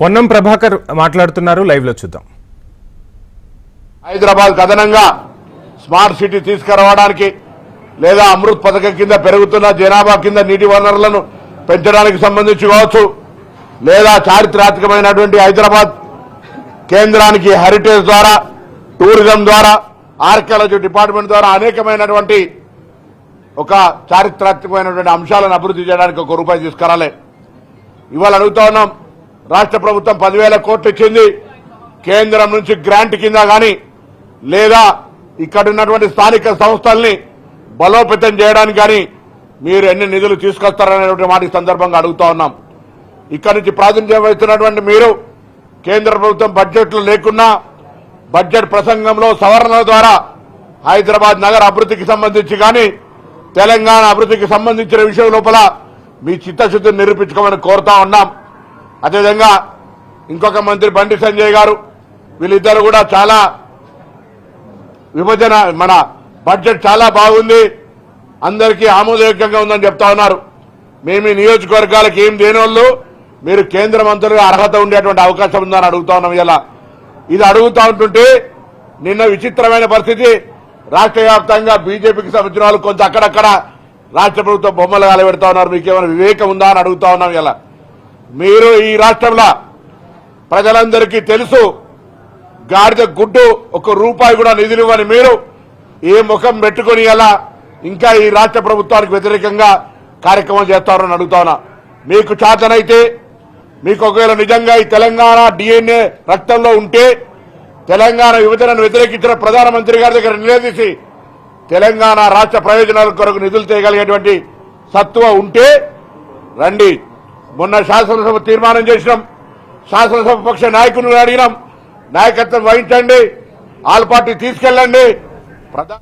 పొన్నం ప్రభాకర్ మాట్లాడుతున్నారు లైవ్లో చూద్దాం. హైదరాబాద్ కథనంగా స్మార్ట్ సిటీ తీసుకురావడానికి లేదా అమృత్ పథకం కింద పెరుగుతున్న జనాభా కింద నీటి వనరులను పెంచడానికి సంబంధించి కావచ్చు లేదా చారిత్రాత్మకమైనటువంటి హైదరాబాద్ కేంద్రానికి హెరిటేజ్ ద్వారా టూరిజం ద్వారా ఆర్కియాలజీ డిపార్ట్మెంట్ ద్వారా అనేకమైనటువంటి ఒక చారిత్రాత్మకమైనటువంటి అంశాలను అభివృద్ధి చేయడానికి ఒక రూపాయి తీసుకురాలే. ఇవాళ అడుగుతా ఉన్నాం రాష్ట్ర ప్రభుత్వం పదివేల కోట్లు ఇచ్చింది. కేంద్రం నుంచి గ్రాంట్ కింద కానీ లేదా ఇక్కడ ఉన్నటువంటి స్థానిక సంస్థల్ని బలోపేతం చేయడానికి కానీ మీరు ఎన్ని నిధులు తీసుకొస్తారనేటువంటి మాట సందర్భంగా అడుగుతా ఉన్నాం. ఇక్కడ నుంచి ప్రాతినిధ్యం వహిస్తున్నటువంటి మీరు కేంద్ర ప్రభుత్వం బడ్జెట్లు లేకున్నా బడ్జెట్ ప్రసంగంలో సవరణల ద్వారా హైదరాబాద్ నగర అభివృద్ధికి సంబంధించి కానీ తెలంగాణ అభివృద్ధికి సంబంధించిన విషయం లోపల మీ చిత్తశుద్ధిని నిరూపించుకోమని కోరుతా ఉన్నాం. అదేవిధంగా ఇంకొక మంత్రి బండి సంజయ్ గారు వీళ్ళిద్దరు కూడా చాలా విభజన మన బడ్జెట్ చాలా బాగుంది. అందరికీ ఆమోదయోగ్యంగా ఉందని చెప్తా ఉన్నారు. మేము ఈ నియోజకవర్గాలకు ఏం దేనివాళ్ళు మీరు కేంద్ర మంత్రులుగా అర్హత ఉండేటువంటి అవకాశం ఉందని అడుగుతా ఉన్నాం ఇలా. ఇది అడుగుతా ఉంటుంటే నిన్న విచిత్రమైన పరిస్థితి. రాష్ట్ర వ్యాప్తంగా బీజేపీకి సంబంధించిన వాళ్ళు కొంత అక్కడక్కడ రాష్ట్ర ప్రభుత్వం బొమ్మలు కాలబెడతా ఉన్నారు. మీకేమైనా వివేకం ఉందా అని అడుగుతా ఉన్నాం ఇలా. మీరు ఈ రాష్ట్రంలో ప్రజలందరికీ తెలుసు గాడిద గుడ్డు ఒక రూపాయి కూడా నిధులు ఇవ్వని మీరు ఏ ముఖం పెట్టుకుని ఎలా ఇంకా ఈ రాష్ట్ర ప్రభుత్వానికి వ్యతిరేకంగా కార్యక్రమం చేస్తారని అడుగుతా ఉన్నా. మీకు చేతనైతే మీకు ఒకవేళ నిజంగా ఈ తెలంగాణ డిఎన్ఏ రక్తంలో ఉంటే తెలంగాణ విభజనను వ్యతిరేకించిన ప్రధానమంత్రి గారి దగ్గర నిలదీసి తెలంగాణ రాష్ట్ర ప్రయోజనాల కొరకు నిధులు చేయగలిగేటువంటి సత్వ ఉంటే రండి. మొన్న శాసనసభ తీర్మానం చేసినాం. శాసనసభ పక్ష నాయకులను అడిగినాం. నాయకత్వం వహించండి. ఆల్ పార్టీ తీసుకెళ్ళండి. ప్రధాన